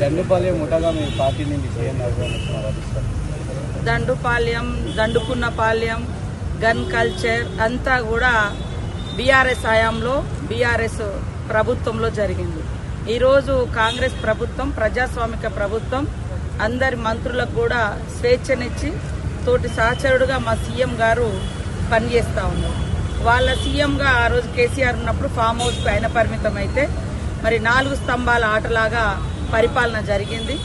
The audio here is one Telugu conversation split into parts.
దండుపాలెం ముఠాగా మీ పార్టీ నుండి దండుపాల్యం దండుకున్న పాల్యం గన్ కల్చర్ అంతా కూడా బీఆర్ఎస్ హయాంలో బీఆర్ఎస్ ప్రభుత్వంలో జరిగింది. ఈరోజు కాంగ్రెస్ ప్రభుత్వం ప్రజాస్వామిక ప్రభుత్వం అందరి మంత్రులకు కూడా స్వేచ్ఛనిచ్చి తోటి సహచరుడుగా మా సీఎం గారు పనిచేస్తూ ఉన్నారు. వాళ్ళ సీఎంగా ఆ రోజు కేసీఆర్ ఉన్నప్పుడు ఫామ్ హౌస్కి ఆయన పరిమితం అయితే మరి నాలుగు స్తంభాల ఆటలాగా పరిపాలన జరిగింది.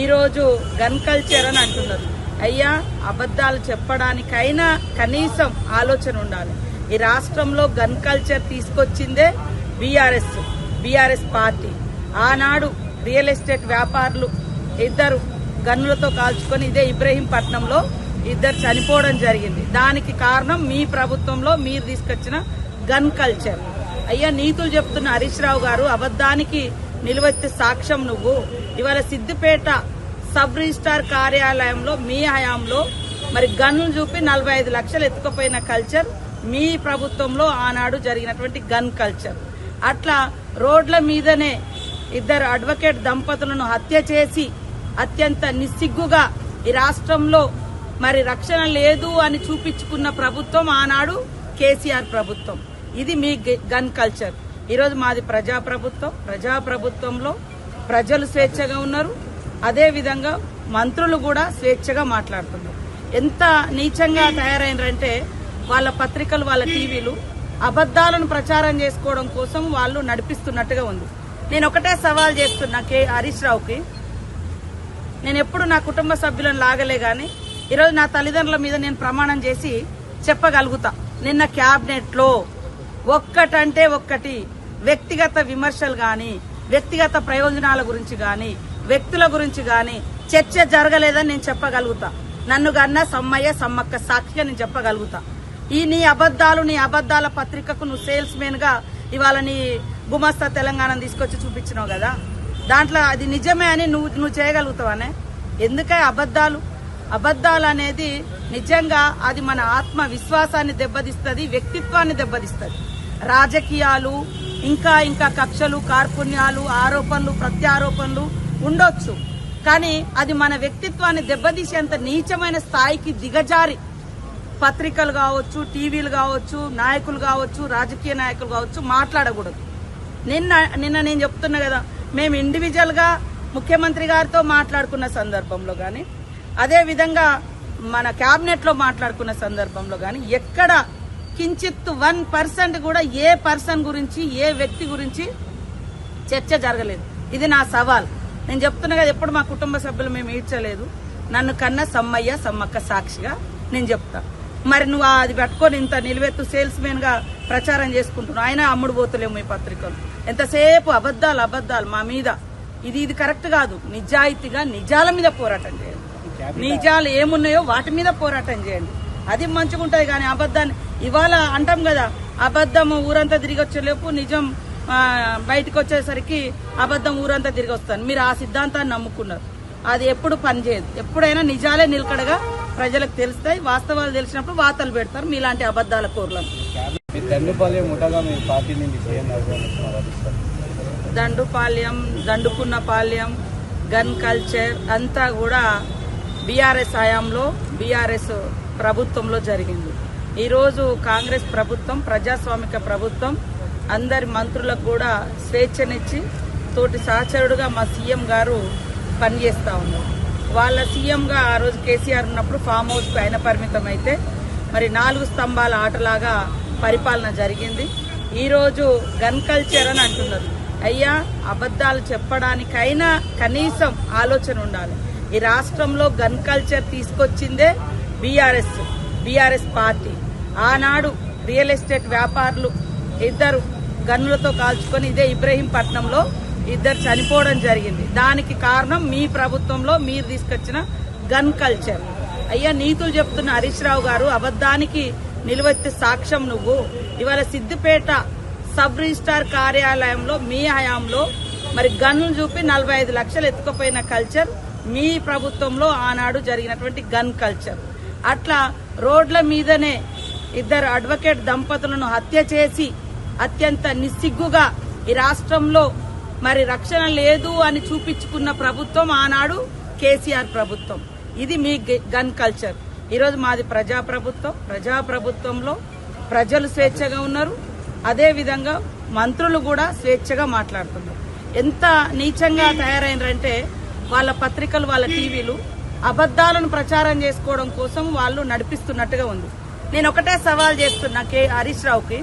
ఈరోజు గన్ కల్చర్ అని అంటున్నారు. అయ్యా అబద్ధాలు చెప్పడానికైనా కనీసం ఆలోచన ఉండాలి. ఈ రాష్ట్రంలో గన్ కల్చర్ తీసుకొచ్చిందే బీఆర్ఎస్ బీఆర్ఎస్ పార్టీ. ఆనాడు రియల్ ఎస్టేట్ వ్యాపారులు ఇద్దరు గన్నులతో కాల్చుకొని ఇదే ఇబ్రహీంపట్నంలో ఇద్దరు చనిపోవడం జరిగింది. దానికి కారణం మీ ప్రభుత్వంలో మీరు తీసుకొచ్చిన గన్ కల్చర్. అయ్యా నీతులు చెప్తున్న హరీష్ రావు గారు అబద్ధానికి నిలువెత్తే సాక్ష్యం నువ్వు. ఇవాళ సిద్దిపేట సబ్ రిజిస్టార్ కార్యాలయంలో మీ హయాంలో మరి గన్ను చూపి నలభై ఐదు లక్షలు ఎత్తుకుపోయిన కల్చర్ మీ ప్రభుత్వంలో ఆనాడు జరిగినటువంటి గన్ కల్చర్. అట్లా రోడ్ల మీదనే ఇద్దరు అడ్వకేట్ దంపతులను హత్య చేసి అత్యంత నిస్సిగ్గుగా ఈ రాష్ట్రంలో మరి రక్షణ లేదు అని చూపించుకున్న ప్రభుత్వం ఆనాడు కేసీఆర్ ప్రభుత్వం. ఇది మీ గన్ కల్చర్. ఈరోజు మాది ప్రజా ప్రభుత్వం ప్రజా ప్రభుత్వంలో ప్రజలు స్వేచ్ఛగా ఉన్నారు. అదేవిధంగా మంత్రులు కూడా స్వేచ్ఛగా మాట్లాడుతున్నారు. ఎంత నీచంగా తయారైనారంటే వాళ్ళ పత్రికలు వాళ్ళ టీవీలు అబద్ధాలను ప్రచారం చేసుకోవడం కోసం వాళ్ళు నడిపిస్తున్నట్టుగా ఉంది. నేను ఒకటే సవాల్ చేస్తున్నా కే హరీష్ రావుకి. నేను ఎప్పుడు నా కుటుంబ సభ్యులను లాగలే కానీ ఈరోజు నా తల్లిదండ్రుల మీద నేను ప్రమాణం చేసి చెప్పగలుగుతా. నిన్న క్యాబినెట్లో ఒక్కటంటే ఒక్కటి వ్యక్తిగత విమర్శలు గాని వ్యక్తిగత ప్రయోజనాల గురించి గాని వ్యక్తుల గురించి గాని చర్చ జరగలేదని నేను చెప్పగలుగుతా. నన్ను కన్నా సమ్మయ్య సమ్మక్క సాక్షిగా నేను చెప్పగలుగుతా. ఈ నీ అబద్ధాలు నీ అబద్ధాల పత్రికకు నువ్వు సేల్స్ మెన్గా ఇవాళ నీ గుమస్తా తెలంగాణ తీసుకొచ్చి చూపించినావు కదా? దాంట్లో అది నిజమే అని నువ్వు నువ్వు చేయగలుగుతావనే? ఎందుకే అబద్ధాలు? అబద్దాలు అనేది నిజంగా అది మన ఆత్మ విశ్వాసాన్ని దెబ్బతీస్తుంది వ్యక్తిత్వాన్ని దెబ్బతీస్తుంది. రాజకీయాలు ఇంకా ఇంకా కక్షలు కార్పుణ్యాలు ఆరోపణలు ప్రత్యారోపణలు ఉండొచ్చు. కానీ అది మన వ్యక్తిత్వాన్ని దెబ్బతీసేంత నీచమైన స్థాయికి దిగజారి. పత్రికలు కావచ్చు టీవీలు కావచ్చు నాయకులు కావచ్చు రాజకీయ నాయకులు కావచ్చు మాట్లాడకూడదు. నిన్న నిన్న నేను చెప్తున్నా కదా మేము ఇండివిజువల్గా ముఖ్యమంత్రి గారితో మాట్లాడుకున్న సందర్భంలో కానీ అదేవిధంగా మన క్యాబినెట్లో మాట్లాడుకున్న సందర్భంలో కానీ ఎక్కడ కించిత్ వన్ పర్సెంట్ కూడా ఏ పర్సన్ గురించి ఏ వ్యక్తి గురించి చర్చ జరగలేదు. ఇది నా సవాల్. నేను చెప్తున్నా కదా ఎప్పుడు మా కుటుంబ సభ్యులు మేము ఈడ్చలేదు నన్ను కన్న సమ్మయ్య సమ్మక్క సాక్షిగా నేను చెప్తా. మరి నువ్వు అది పెట్టుకొని ఇంత నిలువెత్తు సేల్స్ మెన్గా ప్రచారం చేసుకుంటున్నావు. ఆయన అమ్ముడు పోతలేము మీ పత్రికలు. ఎంతసేపు అబద్ధాలు అబద్ధాలు మా మీద. ఇది ఇది కరెక్ట్ కాదు. నిజాయితీగా నిజాల మీద పోరాటం చేయండి. నిజాలు ఏమున్నాయో వాటి మీద పోరాటం చేయండి. అది మంచిగా ఉంటది కానీ అబద్ధాన్ని. ఇవాళ అంటాం కదా అబద్ధం ఊరంతా తిరిగి వచ్చేలోపు నిజం బయటకు వచ్చేసరికి అబద్ధం ఊరంతా తిరిగి వస్తాను మీరు ఆ సిద్ధాంతాన్ని నమ్ముకున్నారు. అది ఎప్పుడు పనిచేయదు ఎప్పుడైనా నిజాలే నిలకడగా ప్రజలకు తెలుస్తాయి. వాస్తవాలు తెలిసినప్పుడు వార్తలు పెడతారు. మీలాంటి అబద్ధాల కూరలను. దండుపాల్యం దండుకున్న పాల్యం గన్ కల్చర్ అంతా కూడా బీఆర్ఎస్ హయాంలో బీఆర్ఎస్ ప్రభుత్వంలో జరిగింది. ఈరోజు కాంగ్రెస్ ప్రభుత్వం ప్రజాస్వామిక ప్రభుత్వం అందరి మంత్రులకు కూడా స్వేచ్ఛనిచ్చి తోటి సహచరుడుగా మా సీఎం గారు పనిచేస్తూ ఉన్నారు. వాళ్ళ సీఎంగా ఆ రోజు కేసీఆర్ ఉన్నప్పుడు ఫామ్ హౌస్కి ఆయన పరిమితం అయితే మరి నాలుగు స్తంభాల ఆటలాగా పరిపాలన జరిగింది. ఈరోజు గన్ కల్చర్ అని అంటున్నారు. అయ్యా అబద్ధాలు చెప్పడానికైనా కనీసం ఆలోచన ఉండాలి. ఈ రాష్ట్రంలో గన్ కల్చర్ తీసుకొచ్చిందే బీఆర్ఎస్ బీఆర్ఎస్ పార్టీ. ఆనాడు రియల్ ఎస్టేట్ వ్యాపారులు ఇద్దరు గన్నులతో కాల్చుకొని ఇదే ఇబ్రహీంపట్నంలో ఇద్దరు చనిపోవడం జరిగింది. దానికి కారణం మీ ప్రభుత్వంలో మీరు తీసుకొచ్చిన గన్ కల్చర్. అయ్యా నీతులు చెప్తున్న హరీష్ రావు గారు అబద్ధానికి నిలువెత్తే సాక్ష్యం నువ్వు. ఇవాళ సిద్దిపేట సబ్ రిజిస్టార్ కార్యాలయంలో మీ హయాంలో మరి గన్ను చూపి నలభై ఐదు లక్షలు ఎత్తుకుపోయిన కల్చర్ మీ ప్రభుత్వంలో ఆనాడు జరిగినటువంటి గన్ కల్చర్. అట్లా రోడ్ల మీదనే ఇద్దరు అడ్వకేట్ దంపతులను హత్య చేసి అత్యంత నిస్సిగ్గుగా ఈ రాష్ట్రంలో మరి రక్షణ లేదు అని చూపించుకున్న ప్రభుత్వం ఆనాడు కేసీఆర్ ప్రభుత్వం. ఇది మీ గన్ కల్చర్. ఈరోజు మాది ప్రజా ప్రభుత్వం. ప్రజా ప్రభుత్వంలో ప్రజలు స్వేచ్ఛగా ఉన్నారు. అదేవిధంగా మంత్రులు కూడా స్వేచ్ఛగా మాట్లాడుతున్నారు. ఎంత నీచంగా తయారైనారంటే వాళ్ళ పత్రికలు వాళ్ళ టీవీలు అబద్ధాలను ప్రచారం చేసుకోవడం కోసం వాళ్ళు నడిపిస్తున్నట్టుగా ఉంది. నేను ఒకటే సవాల్ చేస్తున్నా కే హరీష్ రావుకి.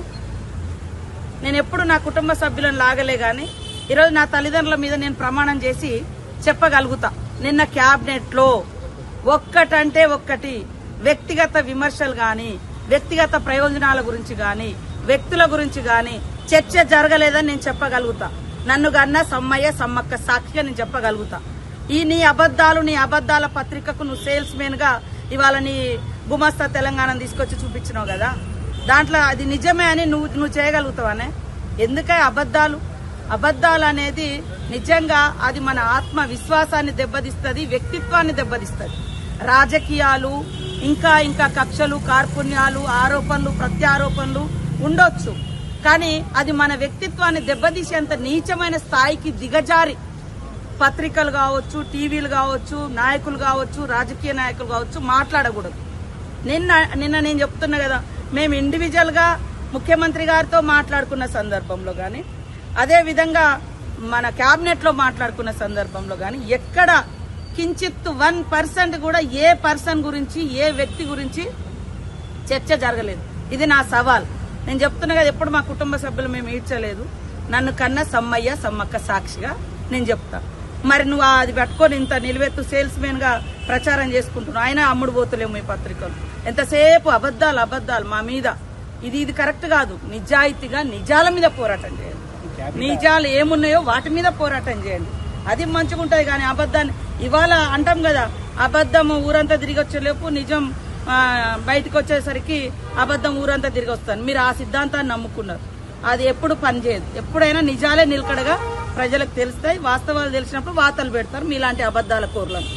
నేను ఎప్పుడు నా కుటుంబ సభ్యులను లాగలే కానీ ఈరోజు నా తల్లిదండ్రుల మీద నేను ప్రమాణం చేసి చెప్పగలుగుతా. నిన్న క్యాబినెట్లో ఒక్కటంటే ఒక్కటి వ్యక్తిగత విమర్శలు కానీ వ్యక్తిగత ప్రయోజనాల గురించి కానీ వ్యక్తుల గురించి కానీ చర్చ జరగలేదని నేను చెప్పగలుగుతా. నన్ను కన్నా సమ్మయ్య సమ్మక్క సాక్షిగా నేను చెప్పగలుగుతా. ఈ నీ అబద్ధాలు నీ అబద్ధాల పత్రికకు నువ్వు సేల్స్ మెన్గా ఇవాళ నీ గుమస్తా తెలంగాణ తీసుకొచ్చి చూపించినావు కదా. దాంట్లో అది నిజమే అని నువ్వు నువ్వు చేయగలుగుతావనే ఎందుకే అబద్ధాలు? అబద్ధాలు అనేది నిజంగా అది మన ఆత్మ విశ్వాసాన్ని దెబ్బతీస్తుంది వ్యక్తిత్వాన్ని దెబ్బతీస్తుంది. రాజకీయాలు ఇంకా ఇంకా కక్షలు కార్పుణ్యాలు ఆరోపణలు ప్రత్యారోపణలు ఉండొచ్చు. కానీ అది మన వ్యక్తిత్వాన్ని దెబ్బతీసేంత నీచమైన స్థాయికి దిగజారి. పత్రికలు కావచ్చు టీవీలు కావచ్చు నాయకులు కావచ్చు రాజకీయ నాయకులు కావచ్చు మాట్లాడకూడదు. నిన్న నిన్న నేను చెప్తున్నా కదా మేము ఇండివిజువల్గా ముఖ్యమంత్రి గారితో మాట్లాడుకున్న సందర్భంలో కానీ అదేవిధంగా మన క్యాబినెట్లో మాట్లాడుకున్న సందర్భంలో కానీ ఎక్కడ కించిత్ వన్ పర్సెంట్ కూడా ఏ పర్సన్ గురించి ఏ వ్యక్తి గురించి చర్చ జరగలేదు. ఇది నా సవాల్. నేను చెప్తున్నా కదా ఎప్పుడు మా కుటుంబ సభ్యులు మేము ఈడ్చలేదు. నన్ను కన్నా సమ్మయ్య సమ్మక్క సాక్షిగా నేను చెప్తాను మరి నువ్వు అది పెట్టుకొని ఇంత నిలువెత్తు సేల్స్గా ప్రచారం చేసుకుంటున్నావు. ఆయన అమ్ముడు పోతలేము ఈ పత్రికలు. ఎంతసేపు అబద్ధాలు అబద్ధాలు మా మీద. ఇది ఇది కరెక్ట్ కాదు. నిజాయితీగా నిజాల మీద పోరాటం చేయండి. నిజాలు ఏమున్నాయో వాటి మీద పోరాటం చేయండి. అది మంచిగా ఉంటుంది కానీ అబద్ధాన్ని. ఇవాళ అంటాం కదా అబద్ధం ఊరంతా తిరిగి వచ్చేలోపు నిజం బయటకు వచ్చేసరికి అబద్ధం ఊరంతా తిరిగి వస్తాను మీరు ఆ సిద్ధాంతాన్ని నమ్ముకున్నారు. అది ఎప్పుడు పనిచేయదు ఎప్పుడైనా నిజాలే నిలకడగా ప్రజలకు తెలుస్తాయి వాస్తవాలు తెలిసినప్పుడు వార్తలు పెడతారు మీలాంటి అబద్దాల కూరలను.